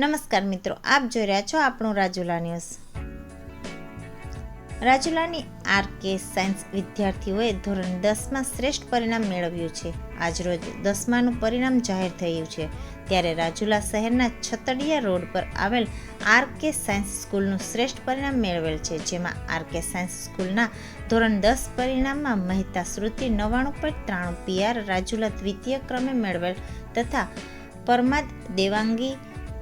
નમસ્કાર મિત્રો, આપ જોઈ રહ્યા છો આપણું રાજુલા ન્યૂઝ. રાજુલાની આર કે સાયન્સ વિદ્યાર્થીઓએ ધોરણ દસમાં શ્રેષ્ઠ પરિણામ મેળવ્યું છે. આજરોજ દસમાનું પરિણામ જાહેર થયું છે. ત્યારે રાજુલા શહેરના છતડિયા રોડ પર આવેલ આર કે સાયન્સ સ્કૂલનું શ્રેષ્ઠ પરિણામ મેળવેલ છે, જેમાં આર કે સાયન્સ સ્કૂલના ધોરણ દસ પરિણામમાં મહેતા શ્રુતિ નવ્વાણું પોઈન્ટ ત્રાણું પીઆર રાજુલા દ્વિતીય ક્રમે મેળવેલ તથા પરમાદ દેવાંગી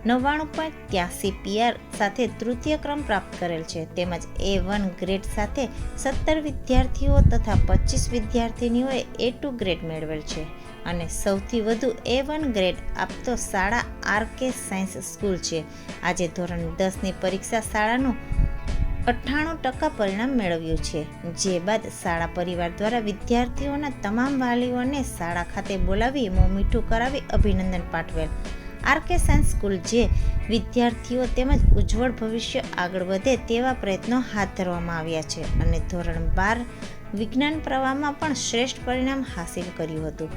નવ્વાણું પોઈન્ટ ત્યાસી પીઆર સાથે તૃતીય ક્રમ પ્રાપ્ત કરેલ છે. તેમજ એ વન ગ્રેડ સાથે સત્તર વિદ્યાર્થીઓ તથા પચીસ વિદ્યાર્થિનીઓએ એ ટુ ગ્રેડ મેળવેલ છે. અને સૌથી વધુ એ વન ગ્રેડ આપતો શાળા આર કે સાયન્સ સ્કૂલ છે. આજે ધોરણ દસની પરીક્ષા શાળાનું અઠ્ઠાણું ટકા પરિણામ મેળવ્યું છે. જે બાદ શાળા પરિવાર દ્વારા વિદ્યાર્થીઓના તમામ વાલીઓને શાળા ખાતે બોલાવી મોં મીઠું કરાવી અભિનંદન પાઠવેલ. આર કે સાયન્સ સ્કૂલ, જે વિદ્યાર્થીઓ તેમજ ઉજ્જવળ ભવિષ્ય આગળ વધે તેવા પ્રયત્નો હાથ ધરવામાં આવ્યા છે અને ધોરણ બાર વિજ્ઞાન પ્રવાહમાં પણ શ્રેષ્ઠ પરિણામ હાંસિલ કર્યું હતું.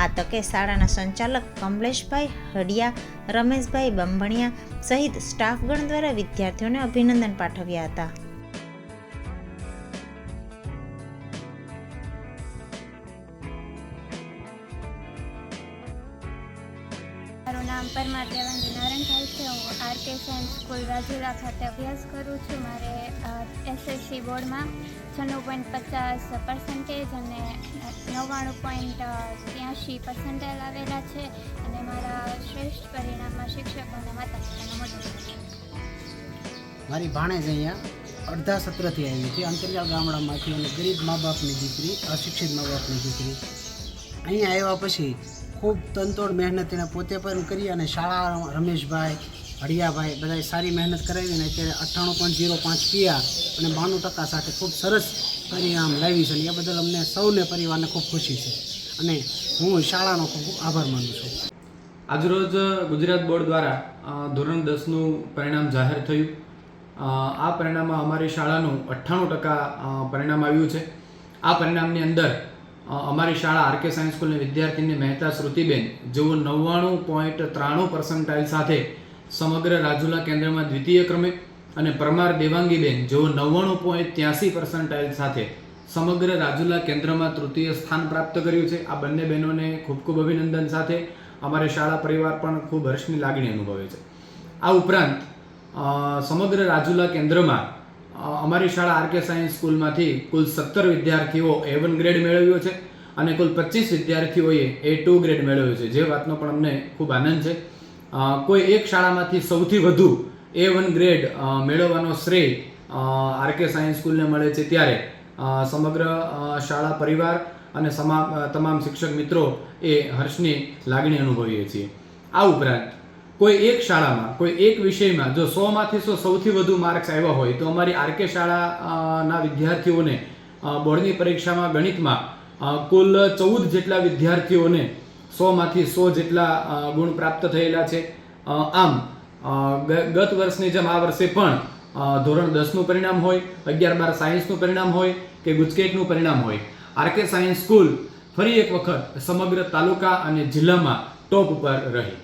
આ તકે શાળાના સંચાલક કમલેશભાઈ હડિયા, રમેશભાઈ બંભણિયા સહિત સ્ટાફગણ દ્વારા વિદ્યાર્થીઓને અભિનંદન પાઠવ્યા હતા. મારું નામ પરમાર દેવાંગી નારણભાઈ છે. હું આરકે સાયન્સ સ્કૂલ રાજુલા ખાતે અભ્યાસ કરું છું. મારે એસએસસી બોર્ડમાં છન્નું પોઈન્ટ પચાસ પર્સન્ટેજ અને નવ્વાણું પોઈન્ટ ત્યાંશી પર્સન્ટેજ આવેલા છે અને મારા શ્રેષ્ઠ પરિણામમાં શિક્ષકો અને માતા પિતાનો મોટો મારી ભાણેજ અહીંયા અડધા સત્રથી આવી હતી અંતરિયાળ ગામડામાંથી અને ગરીબ મા બાપની દીકરી, અશિક્ષિત મા બાપની દીકરી. અહીંયા આવ્યા પછી ખૂબ તનતોડ મહેનત એણે પોતે પણ કરી અને શાળા રમેશભાઈ હળિયાભાઈ બધાએ સારી મહેનત કરાવીને અત્યારે અઠ્ઠાણું પોઈન્ટ ઝીરો પાંચ પીઆર અને બાણું ટકા સાથે ખૂબ સરસ પરિણામ લાવી છે અને એ બદલ અમને સૌને પરિવારને ખૂબ ખુશી છે. અને હું શાળાનો ખૂબ આભાર માનું છું. આજરોજ ગુજરાત બોર્ડ દ્વારા ધોરણ દસનું પરિણામ જાહેર થયું. આ પરિણામમાં અમારી શાળાનું અઠ્ઠાણું ટકા પરિણામ આવ્યું છે. આ પરિણામની અંદર અમારી શાળા આરકે સાયન્સ સ્કૂલની વિદ્યાર્થીની મહેતા શ્રુતિબેન, જેઓ નવ્વાણું પોઈન્ટ ત્રાણું પર્સન્ટાઇલ સાથે સમગ્ર રાજુલા કેન્દ્રમાં દ્વિતીય ક્રમે અને પરમાર દેવાંગીબેન, જેઓ નવ્વાણું પોઈન્ટ ત્યાસી પર્સન્ટાઇલ સાથે સમગ્ર રાજુલા કેન્દ્રમાં તૃતીય સ્થાન પ્રાપ્ત કર્યું છે. આ બંને બહેનોને ખૂબ ખૂબ અભિનંદન સાથે અમારે શાળા પરિવાર પણ ખૂબ હર્ષની લાગણી અનુભવે છે. આ ઉપરાંત સમગ્ર રાજુલા કેન્દ્રમાં અમારી શાળા આરકે સાયન્સ સ્કૂલમાંથી કુલ સત્તર વિદ્યાર્થીઓ એ વન ગ્રેડ મેળવ્યો છે અને કુલ પચીસ વિદ્યાર્થીઓએ એ ટુ ગ્રેડ મેળવ્યો છે. જે વાતનો પણ અમને ખૂબ આનંદ છે. કોઈ એક શાળામાંથી સૌથી વધુ એ વન ગ્રેડ મેળવવાનો શ્રેય આરકે સાયન્સ સ્કૂલને મળે છે ત્યારે સમગ્ર શાળા પરિવાર અને સમા તમામ શિક્ષક મિત્રો એ હર્ષની લાગણી અનુભવીએ છીએ. આ ઉપરાંત કોઈ એક શાળામાં, કોઈ એક વિષયમાં જો સોમાંથી સો સૌથી વધુ માર્ક્સ આવ્યા હોય, તો અમારી આરકે શાળાના વિદ્યાર્થીઓને બોર્ડની પરીક્ષામાં, ગણિતમાં કુલ ચૌદ જેટલા વિદ્યાર્થીઓને સોમાંથી સો જેટલા ગુણ પ્રાપ્ત થયેલા છે. આમ ગત વર્ષની જેમ આ વર્ષે પણ ધોરણ દસનું પરિણામ હોય, અગિયાર બાર સાયન્સનું પરિણામ હોય કે ગુજકેટનું પરિણામ હોય. આરકે સાયન્સ સ્કૂલ ફરી એક વખત સમગ્ર તાલુકા અને જિલ્લામાં ટોપ ઉપર રહી.